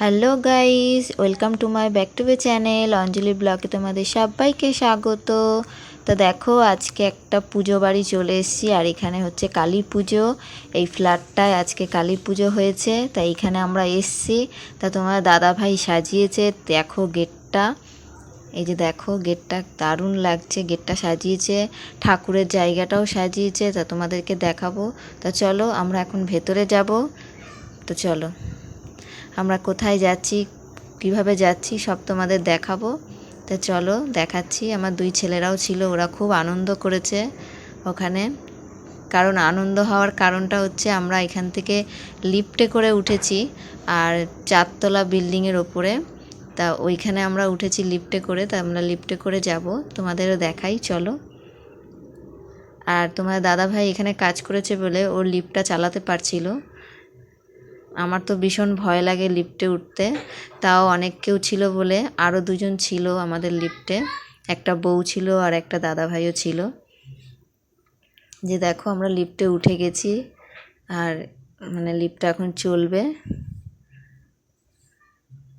Hello guys welcome to my back to my channel Anjali ব্লগে তোমাদের সবাইকে স্বাগত। তো দেখো, আজকে একটা পুজো বাড়ি চলে এসেছি, আর এখানে হচ্ছে কালী পুজো। এই ফ্ল্যাটটায় আজকে কালী পুজো হয়েছে, তাই এখানে আমরা এসছি। তা তোমার দাদা ভাই সাজিয়েছে, দেখো গেটটা। এই যে দেখো, গেটটা দারুণ লাগছে, গেটটা সাজিয়েছে, ঠাকুরের জায়গাটাও সাজিয়েছে, তা তোমাদেরকে দেখাবো। তা চলো, আমরা এখন ভেতরে যাব। তো চলো। আমরা কোথায় যাচ্ছি, কীভাবে যাচ্ছি, সব তোমাদের দেখাবো। তো চলো, দেখাচ্ছি। আমার দুই ছেলেরাও ছিল, ওরা খুব আনন্দ করেছে ওখানে। কারণ আনন্দ হওয়ার কারণটা হচ্ছে আমরা এখান থেকে লিফটে করে উঠেছি, আর চারতলা বিল্ডিংয়ের ওপরে। তা ওইখানে আমরা উঠেছি লিফটে করে, তা আমরা লিফটে করে যাব। তোমাদেরও দেখাই, চলো। আর তোমার দাদা ভাই এখানে কাজ করেছে বলে ওর লিফটটা চালাতে পারছিল। আমার তো ভীষণ ভয় লাগে লিফটে উঠতে। তাও অনেক কেউ ছিল বলে আরও দুজন ছিল আমাদের লিফটে। একটা বউ ছিল আর একটা দাদা ভাইও ছিল। যে দেখো আমরা লিফটে উঠে গেছি আর মানে লিফটটা এখন চলবে।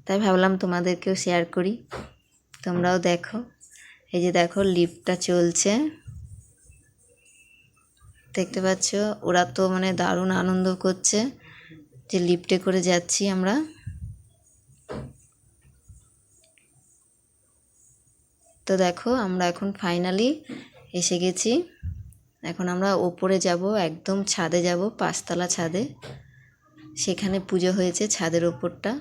তাই ভাবলাম তোমাদেরকেও শেয়ার করি। তোমরাও দেখো। এই যে দেখো লিফটটা চলছে। দেখতে পাচ্ছ? ওরা তো মানে দারুণ আনন্দ করছে। যে লিফটে করে যাচ্ছি আমরা। তো দেখো, আমরা এখন ফাইনালি এসে গেছি। এখন আমরা ওপরে যাব, একদম ছাদে যাব, পাঁচতলা ছাদে। সেখানে পুজো হয়েছে ছাদের ওপরটা।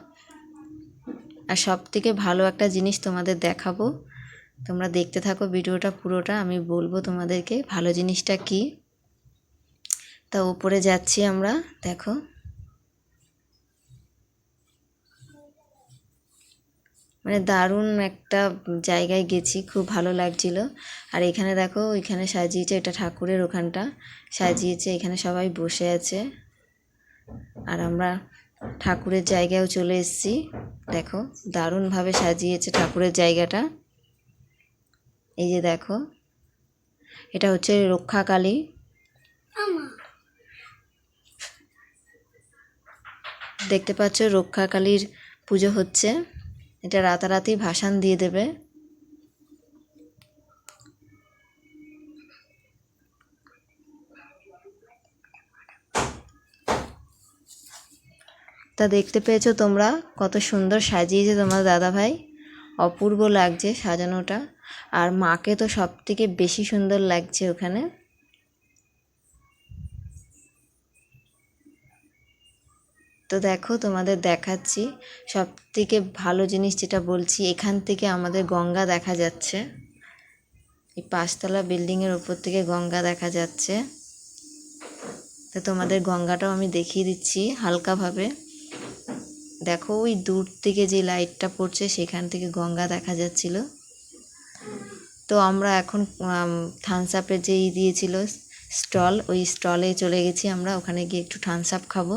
আর সব থেকে ভালো একটা জিনিস তোমাদের দেখাবো, তোমরা দেখতে থাকো ভিডিওটা পুরোটা, আমি বলব তোমাদেরকে ভালো জিনিসটা কি। তা ওপরে যাচ্ছি আমরা, দেখো। মানে দারুণ একটা জায়গায় গেছি খুব ভালো লাগছিল। আর এখানে দেখো ওইখানে সাজিয়েছে এটা ঠাকুরের ওখানটা সাজিয়েছে এখানে সবাই বসে আছে। আর আমরা ঠাকুরের জায়গায়ও চলে এসেছি। দেখো দারুণভাবে সাজিয়েছে ঠাকুরের জায়গাটা। এই যে দেখো এটা হচ্ছে রক্ষাকালী। দেখতে পাচ্ছ রক্ষাকালীর পুজো হচ্ছে। এটা রাতারাতি ভাসান দিয়ে দেবে। তা দেখতে পেয়েছ তোমরা? কত সুন্দর সাজিয়েছে তোমার দাদা ভাই অপূর্ব লাগছে সাজানোটা। আর মাকে তো সব থেকে বেশি সুন্দর লাগছে ওখানে। তো দেখো তোমাদের দেখাচ্ছি। সব থেকে ভালো জিনিস যেটা বলছি, এখান থেকে আমাদের গঙ্গা দেখা যাচ্ছে। এই পাঁচতলা বিল্ডিংয়ের ওপর থেকে গঙ্গা দেখা যাচ্ছে। তো তোমাদের গঙ্গাটাও আমি দেখিয়ে দিচ্ছি হালকাভাবে। দেখো ওই দূর থেকে যে লাইটটা পড়ছে, সেখান থেকে গঙ্গা দেখা যাচ্ছিল। তো আমরা এখন থামস আপের যে ই দিয়েছিল, স্টল, ওই স্টলে চলে গেছি আমরা। ওখানে গিয়ে একটু থামস আপ খাব।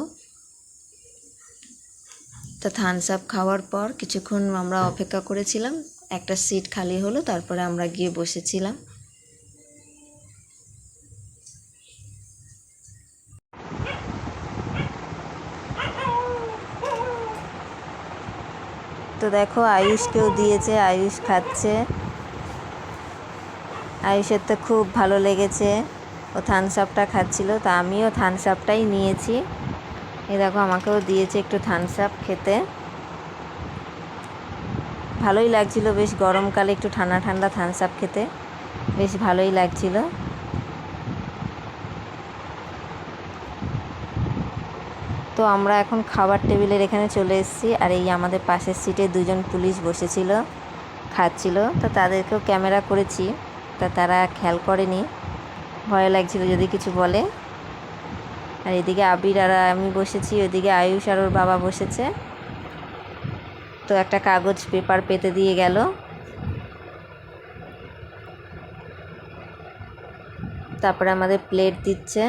তা থামস আপ খাওয়ার পর কিছুক্ষণ আমরা অপেক্ষা করেছিলাম। একটা সিট খালি হলো, তারপরে আমরা গিয়ে বসেছিলাম। তো দেখো আয়ুষকেও দিয়েছে, আয়ুষ খাচ্ছে। আয়ুষের তো খুব ভালো লেগেছে। ও থামস আপটা খাচ্ছিল, তা আমিও থামস আপটাই নিয়েছি। এই দেখো, আমাকেও দিয়েছে একটু থামস আপ খেতে। ভালোই লাগছিল, বেশ গরমকালে একটু ঠান্ডা ঠান্ডা থামস আপ খেতে। বেশ ভালোই লাগছিল। তো আমরা এখন খাবার টেবিলের এখানে চলে এসেছি, আর এই আমাদের পাশের সিটে দুজন পুলিশ বসেছিল, খাচ্ছিল। তো তাদেরকেও ক্যামেরা করেছি, তা তারা খেয়াল করেনি। ভয় লাগছিল যদি কিছু বলে। আর এদিকে আবির আর আমি বসেছি ওইদিকে আয়ুষ আর ওর বাবা বসেছে। তো একটা কাগজ পেপার পেতে দিয়ে গেল। তারপরে আমাদের প্লেট দিচ্ছে।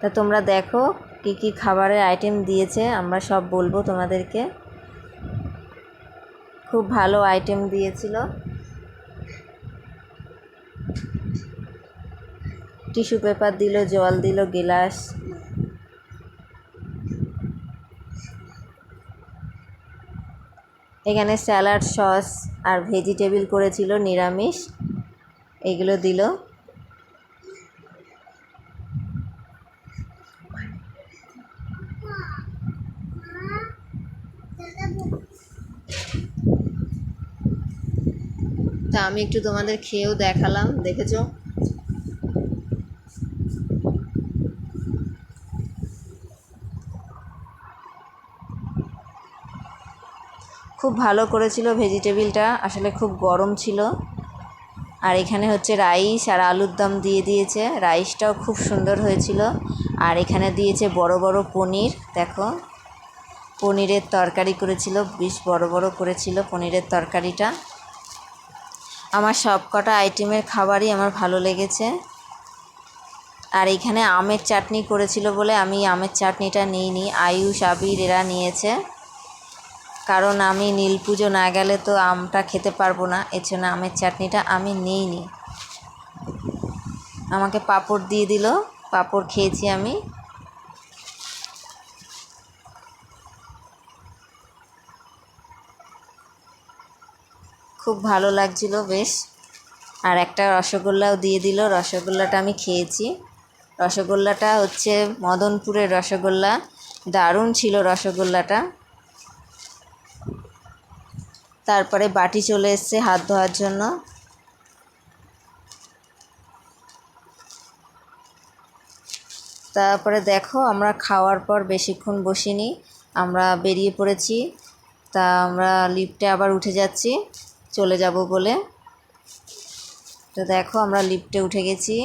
তা তোমরা দেখো কি কি খাবারের আইটেম দিয়েছে, আমরা সব বলব তোমাদেরকে। খুব ভালো আইটেম দিয়েছিল। টিস্যু পেপার দিল, জল দিল, গ্লাস। এখানে স্যালাড, সস আর ভেজিটেবিল করেছিল, নিরামিষ। এগুলো দিল। তা আমি একটু তোমাদের খেয়েও দেখালাম, দেখেছ? খুব ভালো করেছিল ভেজিটেবিলটা, আসলে খুব গরম ছিল। আর এখানে হচ্ছে রাইস আর আলুর দম দিয়ে দিয়েছে। রাইসটাও খুব সুন্দর হয়েছিল। আর এখানে দিয়েছে বড় বড় পনির, দেখো। পনিরের তরকারি করেছিল, বেশ বড় বড় করেছিল পনিরের তরকারিটা। আমার সব কটা আইটেমের খাবারই আমার ভালো লেগেছে। আর এখানে আমের চাটনি করেছিল বলে আমি আমের চাটনিটা নিইনি। আয়ুষ, আবির এরা নিয়েছে। কারণ আমি নীল পুজো না গেলে তো আমটা খেতে পারব না। এর জন্য আমের চাটনিটা আমি নিইনি। আমাকে পাঁপড় দিয়ে দিল। পাঁপড় খেয়েছি আমি। খুব ভালো লাগছিল বেশ। আর একটা রসগোল্লাও দিয়ে দিল। রসগোল্লাটা আমি খেয়েছি। রসগোল্লাটা হচ্ছে মদনপুরের রসগোল্লা। দারুণ ছিল রসগোল্লাটা। তারপরে বাটি চলে এসছে হাত ধোয়ার জন্য। তারপরে দেখো, আমরা খাওয়ার পর বেশিক্ষণ বসিনি, আমরা বেরিয়ে পড়েছি। তা আমরা লিফটে আবার উঠে যাচ্ছি, চলে যাব বলে। তো দেখো, আমরা লিফটে উঠে গেছি।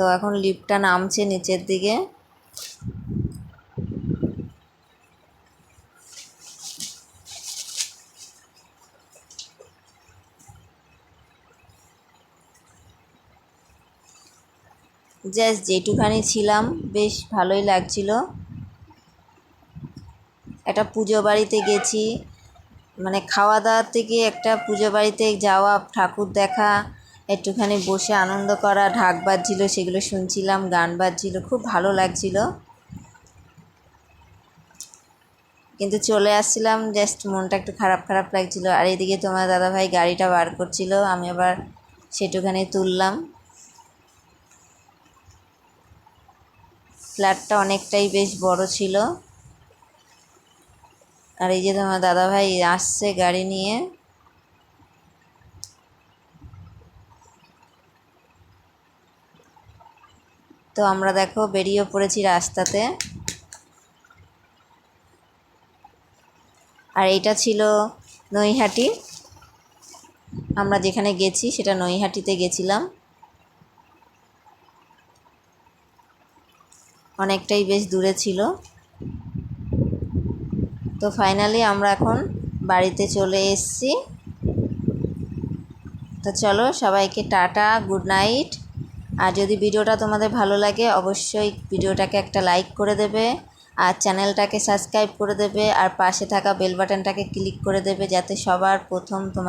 তো এখন লিফটটা নামছে নিচের দিকে। জাস্ট যেটুখানি ছিলাম, বেশ ভালোই লাগছিল। একটা পুজো বাড়িতে গেছি মানে খাওয়া দাওয়ার থেকে একটা পুজো বাড়িতে যাওয়া, ঠাকুর দেখা একটুখানি বসে আনন্দ করা, ঢাক বাজছিল, সেগুলো শুনছিলাম, গান বাজছিল, খুব ভালো লাগছিল। কিন্তু চলে আসছিলাম জাস্ট মনটা একটু খারাপ খারাপ লাগছিল। আর এদিকে তোমার দাদাভাই গাড়িটা বার করছিল, আমি আবার সেটুখানি তুললাম। ফ্ল্যাটটা অনেকটাই বেশ বড় ছিল। আর এই যে তোমার দাদাভাই আসছে গাড়ি নিয়ে। তো আমরা দেখো বেরিয়ে পড়েছি রাস্তাতে। আর এটা ছিল নৈহাটি। আমরা যেখানে গেছি সেটা নৈহাটিতে গেছিলাম। অনেকটাই বেশ দূরে ছিল। তো ফাইনালি আমরা এখন বাড়িতে চলে এসেছি। তো চলো সবাইকে টাটা গুড নাইট আর যদি ভিডিওটা তোমাদের ভালো লাগে, অবশ্যই ভিডিওটাকে একটা লাইক করে দেবে, আর চ্যানেলটাকে সাবস্ক্রাইব করে দেবে, আর পাশে থাকা বেল বাটনটাকে ক্লিক করে দেবে, যাতে সবার প্রথম তোমার